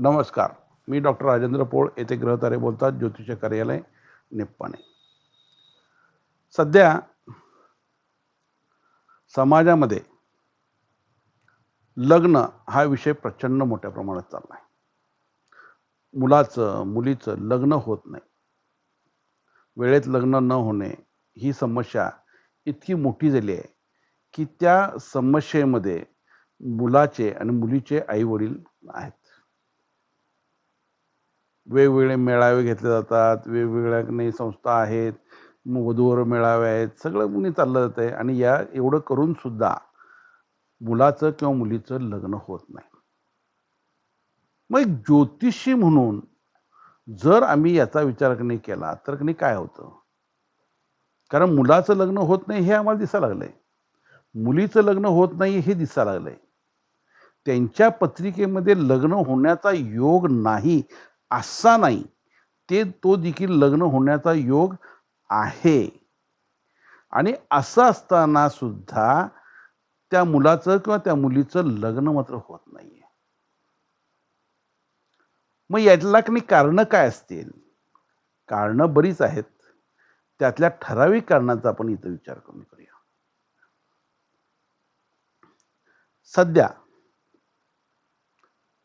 नमस्कार. मी डॉक्टर राजेंद्र पोळ. येथे ग्रहतारे बोलतात. ज्योतिष कार्यालय निप्पाणे. सध्या समाजामध्ये लग्न हा विषय प्रचंड मोठ्या प्रमाणात चालला आहे मुलाचं मुलीचं लग्न होत नाही. वेळेत लग्न न होणे ही समस्या इतकी मोठी झाली आहे की त्या समस्येमध्ये मुलाचे आणि मुलीचे आई वडील आहेत. वेगवेगळे मेळावे घेतले जातात वेगवेगळ्या संस्था आहेत वधूवर मेळावे आहेत सगळं मुली चाललं जात आहे आणि या एवढं करून सुद्धा मुलाचं किंवा मुलीचं लग्न होत नाही. मग एक ज्योतिषी म्हणून जर आम्ही याचा विचार नाही केला तर नाही काय होतं? कारण मुलाचं लग्न होत नाही हे आम्हाला दिसायला लागलंय. मुलीचं लग्न होत नाही हे दिसायला लागलंय. त्यांच्या पत्रिकेमध्ये लग्न होण्याचा योग नाही असा नाही. ते तो देखील लग्न होण्याचा योग आहे. आणि असं असताना सुद्धा त्या मुलाचं किंवा त्या मुलीचं लग्न मात्र होत नाहीये. मग यातला की कारण काय असतील? कारणं बरीच आहेत. त्यातल्या ठराविक कारणांचा आपण इथं विचार करून करूया सध्या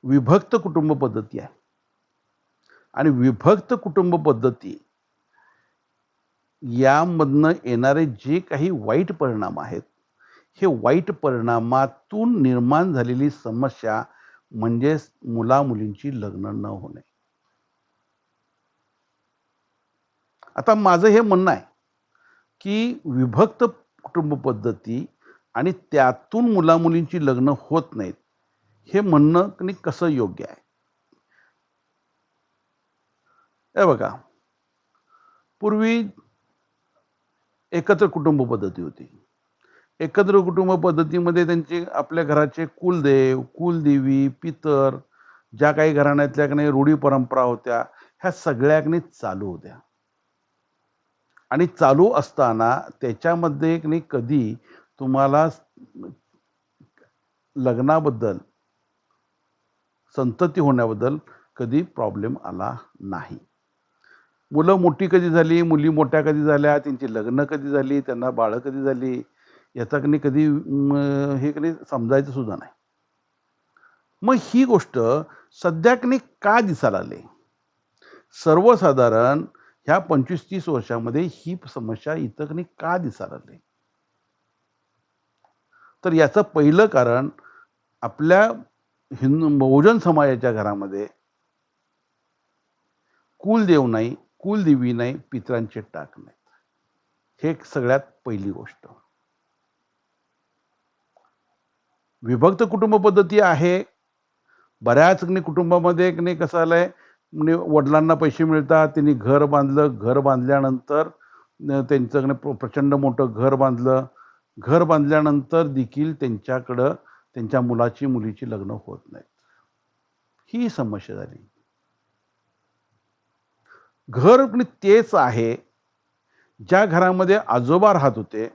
विभक्त कुटुंब पद्धती आहे आणि विभक्त कुटुंब पद्धती यामधनं येणारे जे काही वाईट परिणाम आहेत हे वाईट परिणामातून निर्माण झालेली समस्या म्हणजे मुला मुलींची लग्न न होणे. आता माझं हे म्हणणं आहे की विभक्त कुटुंब पद्धती आणि त्यातून मुला मुलींची लग्न होत नाहीत हे म्हणणं कसं योग्य आहे? हे बघा. पूर्वी एकत्र कुटुंब पद्धती होती. एकत्र कुटुंब पद्धतीमध्ये त्यांचे आपल्या घराचे कुलदेव कुलदेवी पितर ज्या काही घराण्यातल्या काही रूढी परंपरा होत्या ह्या सगळ्या चालू होत्या. आणि चालू असताना त्याच्यामध्ये नाही कधी तुम्हाला लग्नाबद्दल संतती होण्याबद्दल कधी प्रॉब्लेम आला नाही. मुलं मोठी कधी झाली मुली मोठ्या कधी झाल्या त्यांची लग्न कधी झाली त्यांना बाळं कधी झाली याचा कधी कधी हे कधी समजायचं सुद्धा नाही. मग ही गोष्ट सध्या कधी का दिसायला आली सर्वसाधारण ह्या पंचवीस तीस वर्षामध्ये ही समस्या इथं कधी का दिसायला लागली? तर याचं पहिलं कारण आपल्या हिंदू बहुजन समाजाच्या घरामध्ये कुलदेव नाही कुलदेवी नाही पित्रांचे टाक नाहीत. हे सगळ्यात पहिली गोष्ट. विभक्त कुटुंब पद्धती आहे. बऱ्याच कुटुंबामध्ये नाही कसं आलंय म्हणजे वडिलांना पैसे मिळतात त्यांनी घर बांधलं घर बांधल्यानंतर त्यांचं प्रचंड मोठं घर बांधलं. घर बांधल्यानंतर देखील त्यांच्याकडं त्यांच्या मुलाची मुलीची लग्न होत नाहीत. ही समस्या झाली. घर तेच आहे. ज्या घरामध्ये आजोबा राहत होते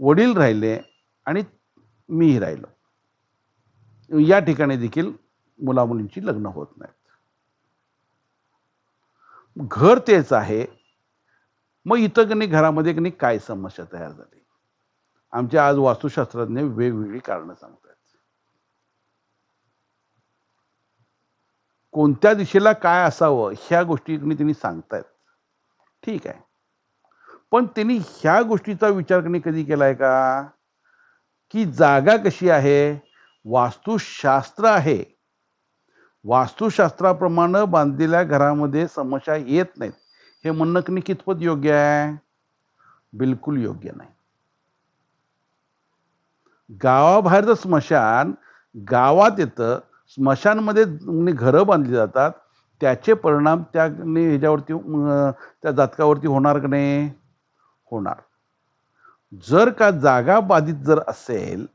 वडील राहिले आणि मीही राहिलो. या ठिकाणी देखील मुलामुलींची लग्न होत नाहीत. घर तेच आहे. मग इथं कणी घरामध्ये कणी काय समस्या तयार झाली? आमच्या आज वास्तुशास्त्रज्ञ वेगवेगळी कारणं सांगतात. कोणत्या दिशेला काय असावं ह्या गोष्टी त्यांनी सांगतायत. ठीक आहे. पण त्यांनी ह्या गोष्टीचा विचार करणे कधी केलाय का? की जागा कशी आहे? वास्तुशास्त्र आहे. वास्तुशास्त्राप्रमाणे बांधलेल्या घरामध्ये समस्या येत नाहीत. हे म्हणणं की कितपत योग्य आहे? बिलकुल योग्य नाही. गावाबाहेरचं स्मशान गावात येतं स्मशानमध्ये घरं बांधली जातात त्याचे परिणाम त्या ह्याच्यावरती त्या जातकावरती होणार का नाही? होणार. जर का जागा बाधित जर असेल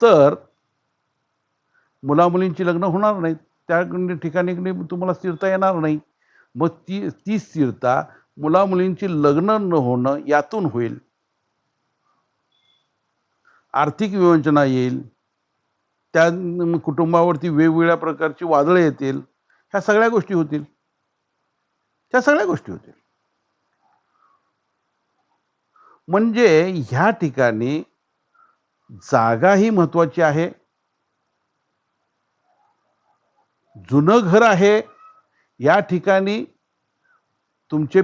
तर मुलामुलींची लग्न होणार नाहीत. त्या ठिकाणी तुम्हाला स्थिरता येणार नाही. मग ती ती स्थिरता मुलामुलींची लग्न न होणं यातून होईल. आर्थिक विवंचना येईल. त्या कुटुंबावरती वेगवेगळ्या प्रकारची वादळं येतील ह्या सगळ्या गोष्टी होतील. त्या सगळ्या गोष्टी होतील. म्हणजे ह्या ठिकाणी जागा ही महत्वाची आहे. जुनं घर आहे. या ठिकाणी तुमचे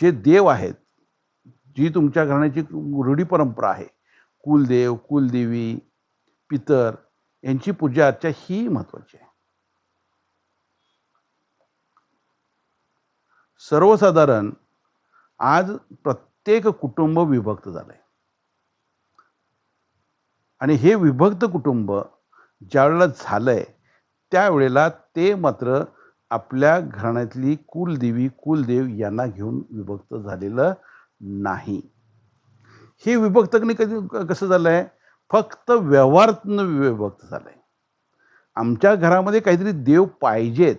जे देव आहेत जी तुमच्या घराण्याची रूढी परंपरा आहे. कुलदेव कुलदेवी पितर यांची पूजा अर्चा ही महत्वाची आहे. सर्वसाधारण आज प्रत्येक कुटुंब विभक्त झालंय. आणि हे विभक्त कुटुंब ज्यावेळेला झालंय त्यावेळेला ते मात्र आपल्या घराण्यातली कुलदेवी कुलदेव यांना घेऊन विभक्त झालेलं नाही. हे विभक्तकने कधी कसं झालंय? फक्त व्यवहारातनं विभक्त झालंय. आमच्या घरामध्ये काहीतरी देव पाहिजेत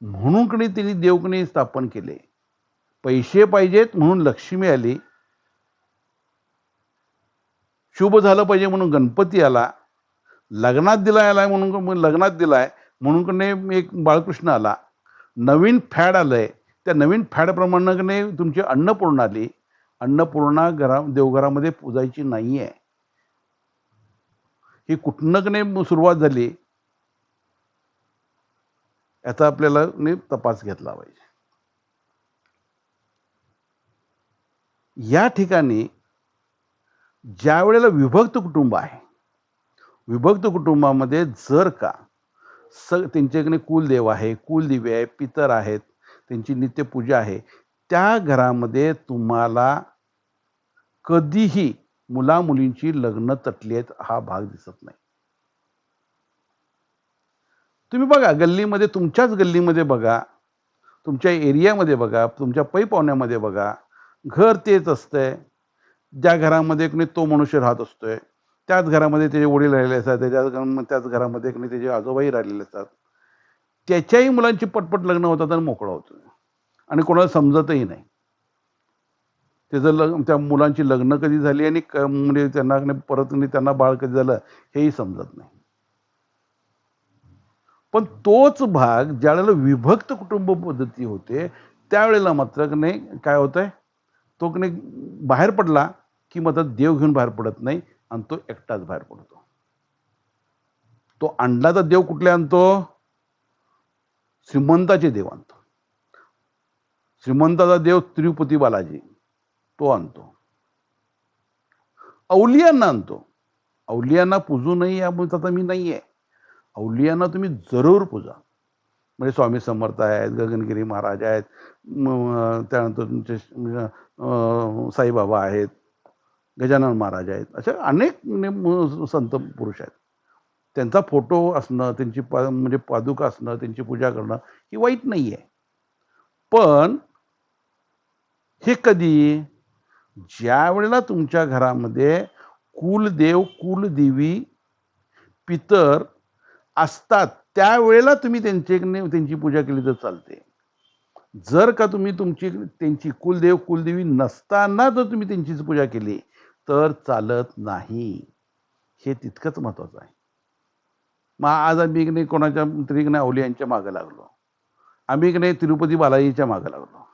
म्हणून कणी त्यांनी देवकणी स्थापन केले. पैसे पाहिजेत म्हणून लक्ष्मी आली. शुभ झालं पाहिजे म्हणून गणपती आला. लग्नात दिलाय आलाय म्हणून मग लग्नात दिलाय म्हणून कणे एक बाळकृष्ण आला. नवीन फॅड आलंय. त्या नवीन फॅडप्रमाणे तुमची अन्नपूर्णा आली. अन्नपूर्णा घरा देवघरामध्ये पूजायची नाही आहे ही कुठनं सुरुवात झाली याचा आपल्याला तपास घेतला पाहिजे. या ठिकाणी ज्या वेळेला विभक्त कुटुंब आहे विभक्त कुटुंबामध्ये जर का स त्यांच्याकडे कुलदेव आहे कुलदेवी आहे पितर आहेत त्यांची नित्यपूजा आहे त्या घरामध्ये तुम्हाला कधीही मुला मुलींची लग्न तटली आहेत हा भाग दिसत नाही. तुम्ही बघा गल्लीमध्ये तुमच्याच गल्लीमध्ये बघा तुमच्या एरियामध्ये बघा तुमच्या पै पाहुण्यामध्ये बघा घर तेच असतंय. ज्या घरामध्ये कोणी तो मनुष्य राहत असतोय त्याच घरामध्ये त्याचे वडील राहिलेले असतात त्याच्याच त्याच घरामध्ये कोणी त्याचे आजोबाई राहिलेले असतात. त्याच्याही मुलांची पटपट लग्न होतात आणि मोकळं होतं. आणि कोणाला समजतही नाही. त्याचं लग्न त्या मुलांची लग्न कधी झाली आणि क- म्हणजे त्यांना परत त्यांना बाळ कधी झालं हेही समजत नाही. पण तोच भाग ज्यावेळेला विभक्त कुटुंब पद्धती होते त्यावेळेला मात्र की नाही काय होतंय? तो नाही बाहेर पडला की मात्र देव घेऊन बाहेर पडत नाही आणि तो एकटाच बाहेर पडतो. तो अंडाचा देव कुठले आणतो? श्रीमंताचे देव आणतो. श्रीमंताचा देव तिरुपती बालाजी. तो आणतो. अवलियांना आणतो. अवलियांना पूजू नये यामुळे आता मी नाही आहे अवलियांना तुम्ही जरूर पूजा. म्हणजे स्वामी समर्थ आहेत गगनगिरी महाराज आहेत त्यानंतर तुमचे साईबाबा आहेत गजानन महाराज आहेत असे अनेक संत पुरुष आहेत. त्यांचा फोटो असणं त्यांची पा म्हणजे पादुका असणं त्यांची पूजा करणं ही वाईट नाही आहे पण हे कधी ज्या वेळेला तुमच्या घरामध्ये कुलदेव कुलदेवी पितर असतात त्यावेळेला तुम्ही त्यांच्याकडे त्यांची पूजा केली तर चालते. जर का तुम्ही तुमची त्यांची कुलदेव कुलदेवी नसताना जर तुम्ही त्यांचीच पूजा केली तर चालत नाही. हे तितकंच महत्त्वाचं आहे. मग आज आम्ही की नाही कोणाच्या तरी की नाही अवलियांच्या मागं लागलो. आम्ही की नाही तिरुपती बालाजीच्या मागं लागलो.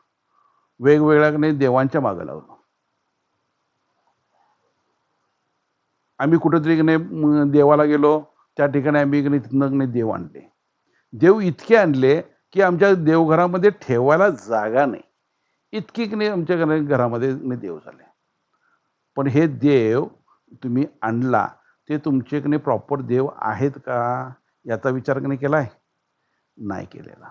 वेगवेगळ्याकडे नाही देवांच्या मागं लागलो. आम्ही कुठेतरी की नाही देवाला गेलो. त्या ठिकाणी आम्ही की नाही तिथनं देव आणले. देव इतके आणले की आमच्या देवघरामध्ये ठेवायला जागा नाही. इतकी की नाही आमच्या घरामध्ये नाही देव झाले. पण हे देव तुम्ही आणला ते तुमचे की नाही प्रॉपर देव आहेत का? याचा विचार की नाही आहे? नाही केलेला.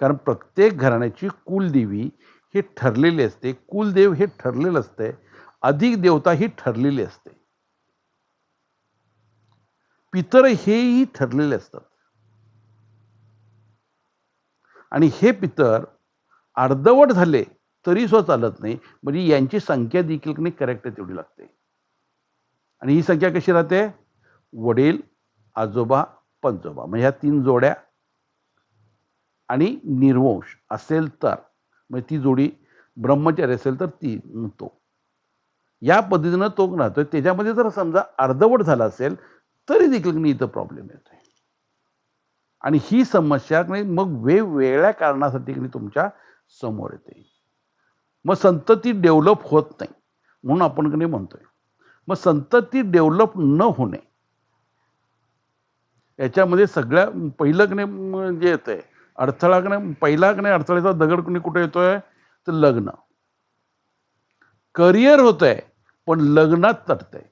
कारण प्रत्येक घराण्याची कुलदेवी हे ठरलेली असते कुलदेव हे ठरलेलं असते अधिक देवता ही ठरलेली असते. पितर हेही ठरलेले असतात. आणि हे पितर अर्धवट झाले तरी सुद्धा चालत नाही. म्हणजे यांची संख्या देखील नाही करेक्ट तेवढी लागते. आणि ही संख्या कशी राहते? वडील आजोबा पंजोबा. म्हणजे ह्या तीन जोड्या आणि निर्वंश असेल तर म्हणजे ती जोडी ब्रह्मचारी असेल तर ती तो या पद्धतीनं तो राहतोय. त्याच्यामध्ये जर समजा अर्धवट झाला असेल तरी देखील इथं प्रॉब्लेम येतोय. आणि ही समस्या नाही मग वेगवेगळ्या कारणासाठी तुमच्यासमोर येते. मग संतती डेव्हलप होत नाही म्हणून आपण नाही म्हणतोय. मग संतती डेव्हलप न होणे याच्यामध्ये सगळ्या पहिलं कणे जे येतंय अडथळा कणे पहिला कणे अडथळ्याचा दगड कुणी कुठे येतोय? तर लग्न. करिअर होतंय पण लग्नात तटतंय.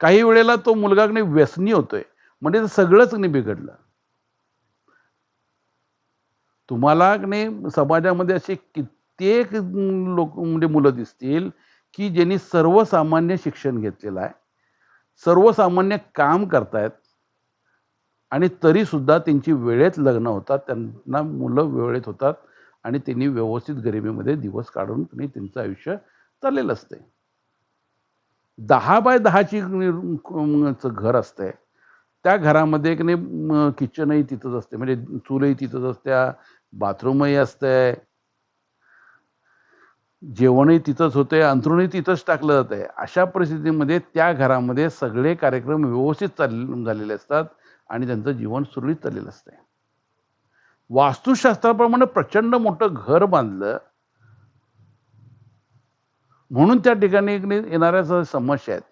काही वेळेला तो मुलगा व्यसनी होतोय. म्हणजे सगळंच बिघडलं. तुम्हाला नाही समाजामध्ये असे कित्येक लोक म्हणजे मुलं दिसतील की ज्यांनी सर्वसामान्य शिक्षण घेतलेलं आहे सर्वसामान्य काम करतायत आणि तरी सुद्धा त्यांची वेळेत लग्न होतात त्यांना मुलं वेळेत होतात आणि त्यांनी व्यवस्थित गरिबीमध्ये दिवस काढून त्यांचं आयुष्य चाललेलं असते दहा बाय दहाची घर असते त्या घरामध्ये की नाही किचनही तिथंच असते म्हणजे चूलही तिथंच असत्या बाथरूमही असतंय. जेवणही तिथंच होते अंथरूणही तिथंच टाकलं जात आहे अशा परिस्थितीमध्ये त्या घरामध्ये सगळे कार्यक्रम व्यवस्थित चाल झालेले असतात आणि त्यांचं जीवन सुरळीत चाललेलं असतंय. वास्तुशास्त्राप्रमाणे प्रचंड मोठं घर बांधलं. म्हणून त्या ठिकाणी येणाऱ्या समस्या आहेत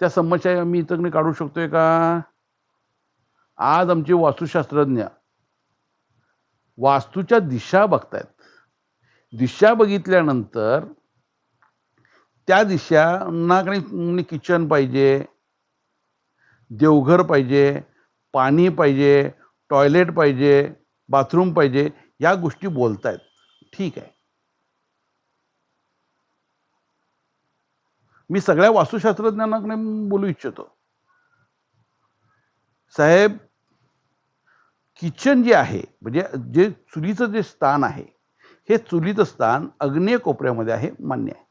त्या समस्या आम्ही इथं काढू शकतोय का? आज आमचे वास्तुशास्त्रज्ञ वास्तूच्या दिशा बघतायत. दिशा बघितल्यानंतर त्या दिशा काही किचन पाहिजे देवघर पाहिजे पाणी पाहिजे टॉयलेट पाहिजे बाथरूम पाहिजे या गोष्टी बोलतायत. ठीक आहे. मी सगळ्या वास्तुशास्त्रज्ञांना बोलू इच्छितो. साहेब किचन जे आहे म्हणजे जे चुलीचं जे स्थान आहे हे चुलीचं स्थान अग्नेय कोपऱ्यामध्ये आहे मान्य आहे.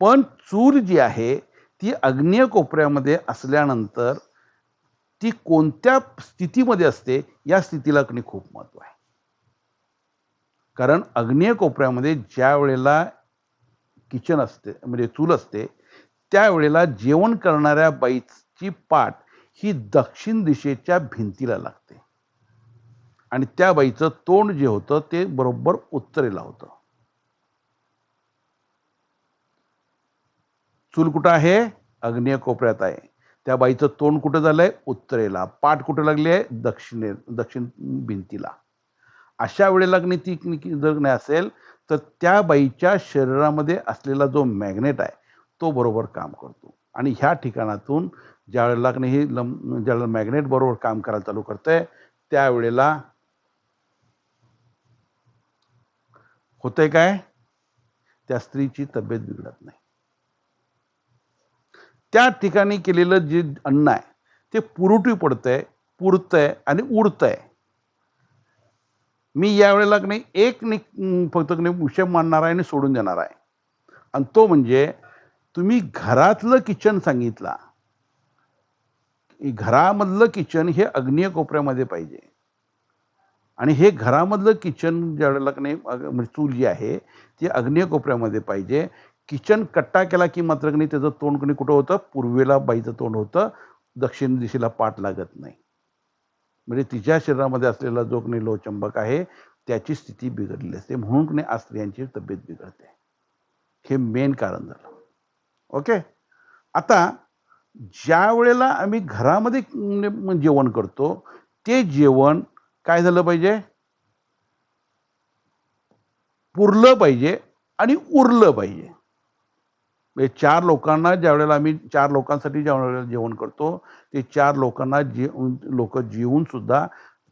पण चूर जी आहे ती अग्नेय कोपऱ्यामध्ये असल्यानंतर ती कोणत्या स्थितीमध्ये असते या स्थितीला अग्नी खूप महत्त्व आहे. कारण अग्नेय कोपऱ्यामध्ये ज्या वेळेला किचन असते म्हणजे चूल असते त्यावेळेला जेवण करणाऱ्या बाईची पाठ ही दक्षिण दिशेच्या भिंतीला लागते. आणि त्या बाईचं तोंड जे होतं ते बरोबर उत्तरेला होतं. चूल कुठं आहे? अग्नेय कोपऱ्यात आहे. त्या बाईचं तोंड कुठं झालंय? उत्तरेला. पाठ कुठं लागली आहे? दक्षिणे दक्षिण भिंतीला. अशा वेळेला ती जर नाही असेल तर त्या बाईच्या शरीरामध्ये असलेला जो मॅग्नेट आहे तो बरोबर काम करतो. आणि ह्या ठिकाणातून ज्या वेळेला हे लम ज्यावेळेला मॅग्नेट बरोबर काम करायला चालू करतंय त्यावेळेला होतंय काय? त्या स्त्रीची तब्येत बिघडत नाही. त्या ठिकाणी केलेलं जे अन्न आहे ते पुरुटी पडतंय पुरतंय आणि उडतंय. मी यावेळेला नाही एक नि फक्त विषय मांडणार आहे आणि सोडून देणार आहे. आणि तो म्हणजे तुम्ही घरातलं किचन सांगितला. घरामधलं किचन हे अग्नीय कोपऱ्यामध्ये पाहिजे. आणि हे घरामधलं किचन ज्या वेळेला नाही म्हणजे चूल जी आहे ती अग्नीय कोपऱ्यामध्ये पाहिजे. किचन कट्टा केला की मात्र नाही त्याचं तोंड कणी कुठं होतं? पूर्वेला बाईचं तोंड होतं दक्षिण दिशेला पाठ लागत नाही. म्हणजे तिच्या शरीरामध्ये असलेला जो काही लोचंबक आहे त्याची स्थिती बिघडलेली असते. म्हणून कणी आज स्त्रियांची तब्येत बिघडते. हे मेन कारण झालं. ओके आता ज्या वेळेला आम्ही घरामध्ये म्हणजे जेवण करतो ते जेवण काय झालं पाहिजे? पुरलं पाहिजे आणि उरलं पाहिजे. म्हणजे चार लोकांना ज्या वेळेला आम्ही चार लोकांसाठी ज्या वेळेला जेवण करतो ते चार लोकांना जे लोक जेवून सुद्धा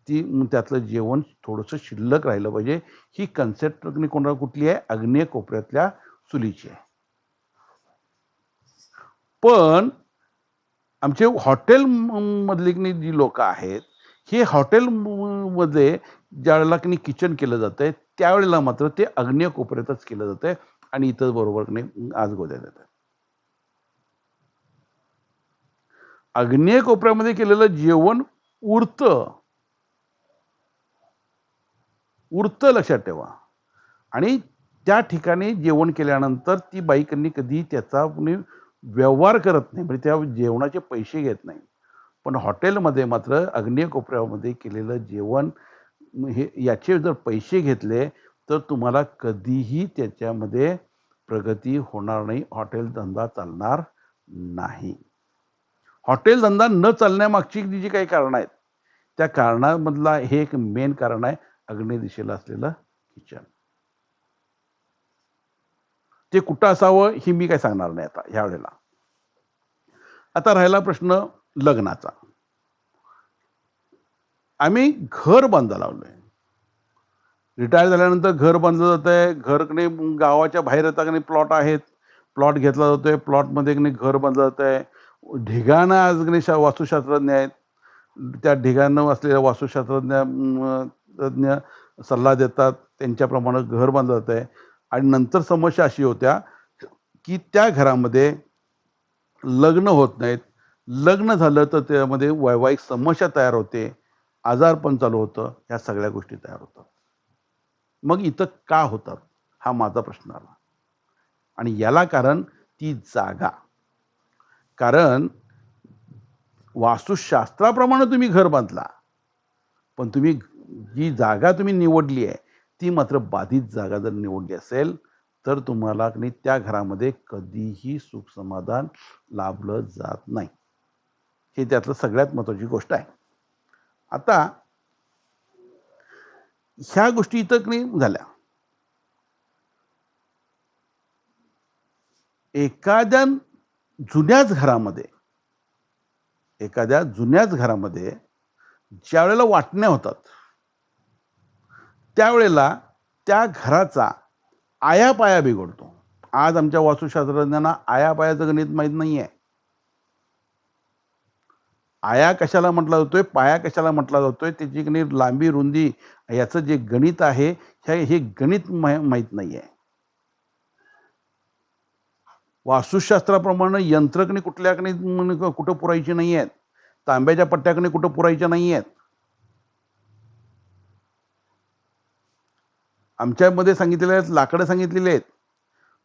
ती त्यातलं जेवण थोडंसं शिल्लक राहिलं पाहिजे. ही कन्सेप्ट कोणाला कुठली आहे? अग्नेय कोपऱ्यातल्या चुलीची आहे. पण आमचे हॉटेल मधली जी लोक आहेत हे हॉटेल मध्ये ज्या वेळेला की किचन केलं जातंय त्यावेळेला मात्र ते अग्नेय कोपऱ्यातच केलं जातंय. आणि इथं बरोबर नाही आज गोद्या जातात अग्नेय कोपऱ्यामध्ये केलेलं जेवण उरत. उरत लक्षात ठेवा. आणि त्या ठिकाणी जेवण केल्यानंतर ती बाईकांनी कधी त्याचा व्यवहार करत नाही म्हणजे त्या जेवणाचे पैसे घेत नाही. पण हॉटेलमध्ये मात्र अग्नेय कोपऱ्यामध्ये केलेलं जेवण हे याचे जर पैसे घेतले तर तुम्हाला कधीही त्याच्यामध्ये प्रगती होणार नाही. हॉटेल धंदा चालणार नाही. हॉटेल धंदा न चालण्यामागची जी काही कारणं आहेत त्या कारणामधला हे एक मेन कारण आहे अग्नेय दिशेला असलेलं किचन. ते कुठं असावं ही मी काय सांगणार नाही आता ह्या वेळेला. आता राहिला प्रश्न लग्नाचा. आम्ही घर बांधा लावलंय. रिटायर झाल्यानंतर घर बांधलं जात आहे घरकडे गावाच्या बाहेर येतात प्लॉट आहेत. प्लॉट घेतला जातोय. प्लॉटमध्ये घर बांधलं जात आहे ढिगाणं आज शा वास्तुशास्त्रज्ञ आहेत. त्या ढिगाणं असलेल्या वास्तुशास्त्रज्ञ तज्ञ सल्ला देतात. त्यांच्याप्रमाणे घर बांधलं जात आहे आणि नंतर समस्या अशी होत्या की त्या घरामध्ये लग्न होत नाहीत. लग्न झालं तर त्यामध्ये वैवाहिक समस्या तयार होते. आजारपण चालू होतं. ह्या सगळ्या गोष्टी तयार होतात. मग इथं का होतात? हा माझा प्रश्न आला. आणि याला कारण ती जागा. कारण वास्तुशास्त्राप्रमाणे तुम्ही घर बांधला. पण तुम्ही जी जागा तुम्ही निवडली आहे ती मात्र बाधित जागा जर निवडली असेल तर तुम्हाला त्या घरामध्ये कधीही सुख समाधान लाभलं जात नाही. हे त्यातलं सगळ्यात महत्त्वाची गोष्ट आहे. आता ह्या गोष्टी इथं नाही झाल्या. एखाद्या जुन्याच घरामध्ये एखाद्या जुन्याच घरामध्ये ज्या वेळेला वाटण्या होतात त्यावेळेला त्या घराचा आयापाया बिघडतो. आज आमच्या वास्तुशास्त्रज्ञांना आयापायाचं गणित माहीत नाही आहे आया कशाला म्हटला जातोय पाया कशाला म्हटला जातोय त्याची गणित लांबी रुंदी याचं जे गणित आहे हे गणित माहीत नाही आहे वास्तुशास्त्राप्रमाणे यंत्रकणी कुठल्याकणी कुठं पुरायची नाही आहेत तांब्याच्या पट्ट्याकडे कुठं पुरायच्या नाही आहेत आमच्यामध्ये सांगितलेले आहेत लाकडं सांगितलेले आहेत.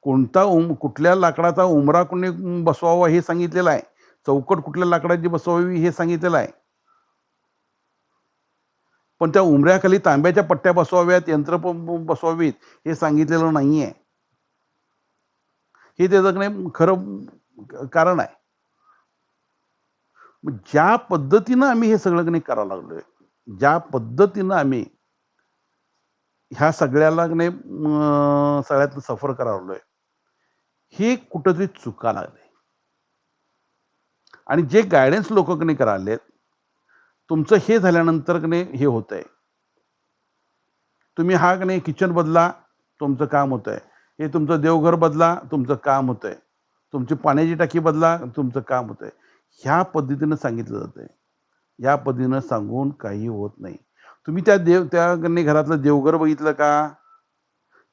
कोणता उम कुठल्या लाकडाचा उमरा कोणी बसवावा हे सांगितलेलं आहे. चौकट कुठल्या लाकडाची बसवावी हे सांगितलेलं आहे. पण त्या उमऱ्याखाली तांब्याच्या पट्ट्या बसवाव्यात यंत्र बसवावीत हे सांगितलेलं नाही आहे हे त्याचं खरं कारण आहे. ज्या पद्धतीनं आम्ही हे सगळं नाही करायला लागलोय ज्या पद्धतीनं आम्ही ह्या सगळ्याला नाही सगळ्यात सफर करावलोय हे कुठंतरी चुका लागले. आणि जे गायडन्स लोक कने करालेत तुमचं हे झाल्यानंतर कने हे होत आहे तुम्ही हा कने किचन बदला तुमचं काम होत आहे हे तुमचं देवघर बदला तुमचं काम होत आहे तुमची पाण्याची टाकी बदला तुमचं काम होत आहे ह्या पद्धतीनं सांगितलं जातंय. या पद्धतीनं सांगून काही होत नाही. तुम्ही त्या देव त्या घरातलं देवघर बघितलं का?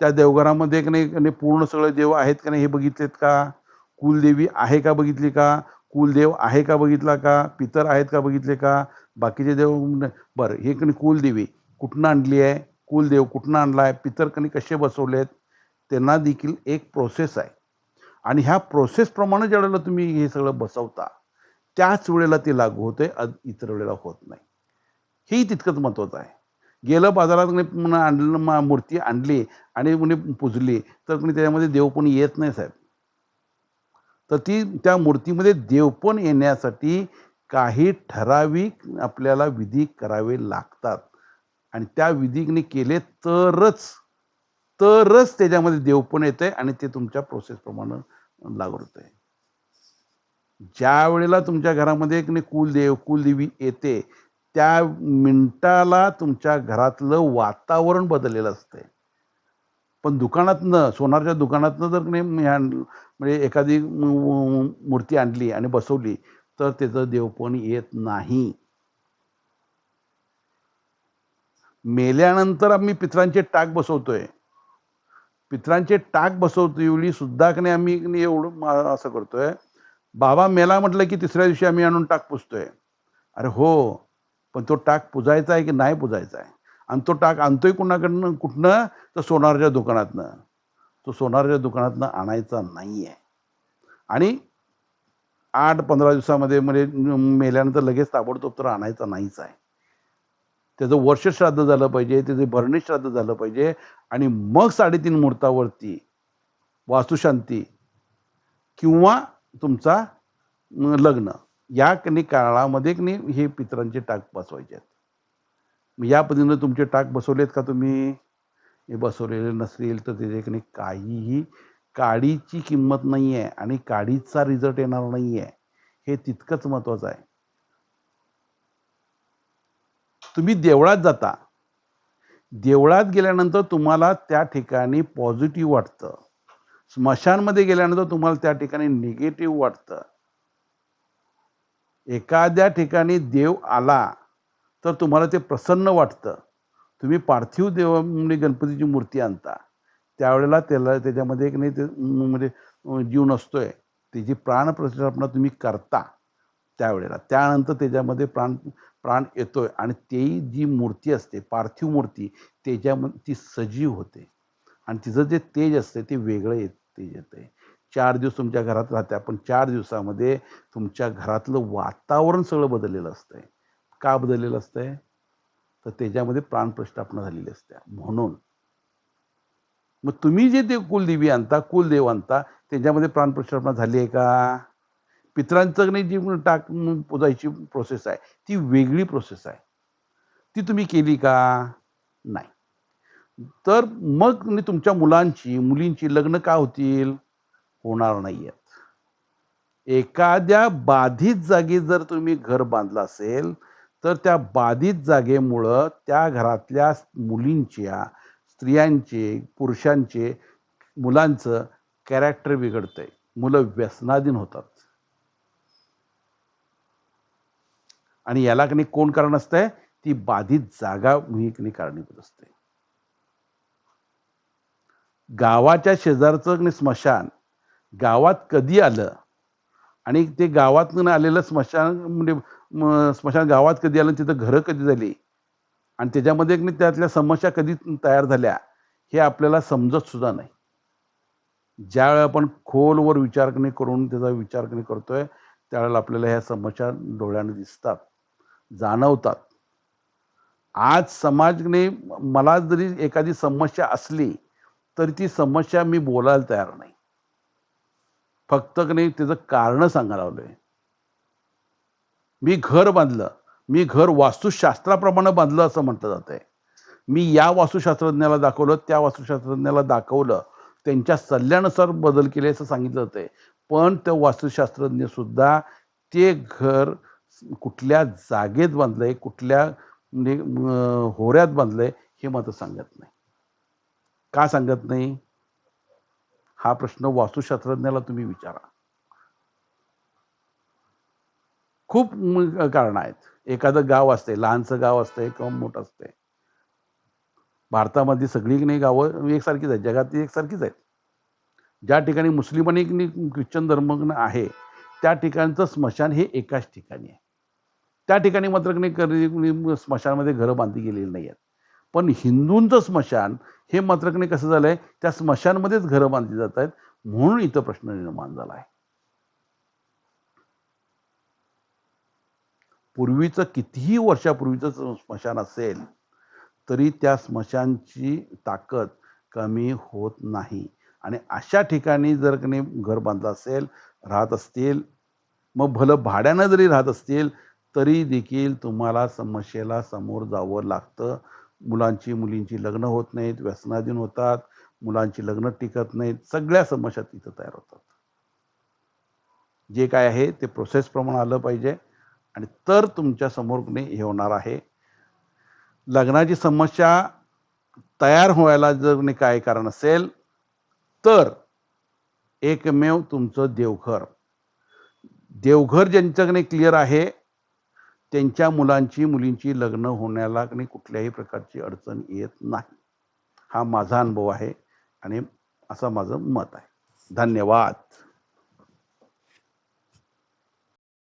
त्या देवघरामध्ये नाही पूर्ण सगळं देव आहेत का नाही हे बघितलेत का? कुलदेवी आहे का बघितली का? कुलदेव आहे का बघितला का? पितर आहेत का बघितले का? बाकीचे देव बरं हे कणी कुलदेवी कुठनं आणली आहे? कुलदेव कुठनं आणला आहे? पितर कणी कसे बसवलेत? त्यांना देखील एक प्रोसेस आहे. आणि ह्या प्रोसेसप्रमाणे ज्या वेळेला तुम्ही हे सगळं बसवता त्याच वेळेला ते लागू होते इतर वेळेला होत नाही. हेही तितकंच महत्त्वाचं आहे. गेलं बाजारात आणलं मूर्ती आणली आणि कुणी पुजली तर कुणी त्याच्यामध्ये देव पण येत नाही साहेब. तर ती त्या मूर्तीमध्ये देवपण येण्यासाठी काही ठराविक आपल्याला विधी करावे लागतात. आणि त्या विधीने केले तरच तरच त्याच्यामध्ये देवपण येते आणि ते तुमच्या प्रोसेसप्रमाणे लागू होते ज्या वेळेला तुमच्या घरामध्ये एक कुलदेव कुलदेवी येते त्या मिनटाला तुमच्या घरातलं वातावरण बदललेलं असतंय. पण दुकानातनं सोनारच्या दुकानातनं जर म्हणजे एखादी मूर्ती आणली आणि बसवली तर त्याचं देवपण येत नाही. मेल्यानंतर आम्ही पित्रांचे टाक बसवतोय. पित्रांचे टाक बसवतो एवढी सुद्धा की नाही आम्ही एवढं असं करतोय. बाबा मेला म्हटलं की तिसऱ्या दिवशी आम्ही आणून टाक पुजतोय. अरे हो पण तो टाक पुजायचा आहे की नाही पुजायचा आहे? आणि तो टाक आणतोय कुणाकडनं? कुठनं? तर सोनारच्या दुकानातनं. तो सोनारच्या दुकानातनं आणायचा नाही आहे आणि आठ पंधरा दिवसामध्ये म्हणजे मेल्यानंतर लगेच ताबडतोब तर आणायचा नाहीच आहे. त्याचं वर्ष श्राद्ध झालं पाहिजे त्याचे भरणी श्राद्ध झालं पाहिजे आणि मग साडेतीन मुहूर्तावरती वास्तुशांती किंवा तुमचा लग्न. या कनी काळामध्ये कनी हे पितरांचे टाक बसवायचे आहेत. मग या पद्धतीनं तुमचे टाक बसवलेत का तुम्ही? हे बसवलेले नसतील तर त्याचे काहीही काडीची किंमत नाही आहे आणि काडीचा रिझल्ट येणार नाही आहे हे तितकंच महत्वाचं आहे. तुम्ही देवळात जाता. देवळात गेल्यानंतर तुम्हाला त्या ठिकाणी पॉझिटिव्ह वाटतं. स्मशानमध्ये गेल्यानंतर तुम्हाला त्या ठिकाणी निगेटिव्ह वाटतं. एखाद्या ठिकाणी देव आला तर तुम्हाला ते प्रसन्न वाटतं. तुम्ही पार्थिव देव म्हणजे गणपतीची मूर्ती आणता. त्यावेळेला त्याला त्याच्यामध्ये एक नाही ते म्हणजे जीव नसतो आहे त्याची प्राणप्रतिष्ठापना तुम्ही करता त्यावेळेला. त्यानंतर त्याच्यामध्ये प्राण प्राण येतो आहे आणि तेही जी मूर्ती असते पार्थिव मूर्ती त्याच्यामध्ये ती सजीव होते. आणि तिचं जे तेज असते ते वेगळं येत तेज येते चार दिवस तुमच्या घरात राहते. पण चार दिवसामध्ये तुमच्या घरातलं वातावरण सगळं बदललेलं असतंय. का बदललेलं असतंय? तर त्याच्यामध्ये प्राणप्रतिष्ठापना झालेली असते म्हणून मग तुम्ही जे ते कुलदेवी आणता कुलदेव आणता त्याच्यामध्ये प्राणप्रतिष्ठापना झाली आहे का? पितरांचं नाही जी टाक पुजायची प्रोसेस आहे ती वेगळी प्रोसेस आहे. ती तुम्ही केली का? नाही. तर मग तुमच्या मुलांची मुलींची लग्न का होतील? होणार नाही आहेत एखाद्या बाधित जागी जर तुम्ही घर बांधलं असेल तर त्या बाधित जागेमुळं त्या घरातल्या मुलींच्या स्त्रियांचे पुरुषांचे मुलांचं कॅरेक्टर बिघडतंय. मुलं व्यसनाधीन होतात. आणि याला कणी कोण कारण असतंय? ती बाधित जागा ही कारणीभूत असते गावाच्या शेजारचं स्मशान गावात कधी आलं? आणि ते गावातून आलेलं स्मशान म्हणजे स्मशान गावात कधी आलं तिथं घरं कधी झाली? आणि त्याच्यामध्ये त्यातल्या समस्या कधी तयार झाल्या हे आपल्याला समजत सुद्धा नाही. ज्यावेळेला आपण खोलवर विचार करून त्याचा विचार कणी करतोय त्यावेळेला आपल्याला ह्या समस्या डोळ्याने दिसतात जाणवतात. आज समाजने मला जरी एखादी समस्या असली तरी ती समस्या मी बोलायला तयार नाही. फक्त की नाही त्याचं कारण सांगायला लावलंय. मी घर बांधलं. मी घर वास्तुशास्त्राप्रमाणे बांधलं असं म्हटलं जातंय. मी या वास्तुशास्त्रज्ञाला दाखवलं त्या वास्तुशास्त्रज्ञाला दाखवलं त्यांच्या सल्ल्यानुसार बदल केले असं सांगितलं जातंय. पण त्या वास्तुशास्त्रज्ञ सुद्धा ते घर कुठल्या जागेत बांधलंय कुठल्या होऱ्यात बांधलंय हे मात्र सांगत नाही. का सांगत नाही? हा प्रश्न वास्तुशास्त्रज्ञाला तुम्ही विचारा. खूप कारण आहेत. एखादं गाव असते लहानचं गाव असतंय किंवा मोठं असतंय भारतामध्ये सगळी नाही गावं एकसारखीच आहेत जगात एकसारखीच आहेत. ज्या ठिकाणी मुस्लिम आणि ख्रिश्चन धर्मग्न आहे त्या ठिकाणचं स्मशान हे एकाच ठिकाणी आहे. त्या ठिकाणी मात्र स्मशानमध्ये घरं बांधली गेलेली नाही आहेत पण हिंदूंचं स्मशान हे मात्र नाही कसं झालंय? त्या स्मशानमध्येच घरं बांधली जात आहेत म्हणून इथं प्रश्न निर्माण झाला आहे. पूर्वीचं कितीही वर्षापूर्वीचं स्मशान असेल तरी त्या स्मशानची ताकद कमी होत नाही. आणि अशा ठिकाणी जर कणी घर बांधलं असेल राहत असतील मग भलं भाड्यानं जरी राहत असतील तरी देखील तुम्हाला समस्येला समोर जावं लागतं. मुलांची मुलींची लग्न होत नाहीत व्यसनाधीन होतात मुलांची लग्न टिकत नाहीत सगळ्या समस्या तिथं तयार होतात. जे काय आहे ते प्रोसेस प्रमाण आलं पाहिजे आणि तर तुमच्यासमोर हे होणार आहे. लग्नाची समस्या तयार व्हायला जर काय कारण असेल तर एकमेव तुमचं देवघर. देवघर ज्यांच्याकडे क्लिअर आहे त्यांच्या मुलांची मुलींची लग्न होण्याला आणि कुठल्याही प्रकारची अडचण येत नाही. हा माझा अनुभव आहे आणि असं माझं मत आहे. धन्यवाद.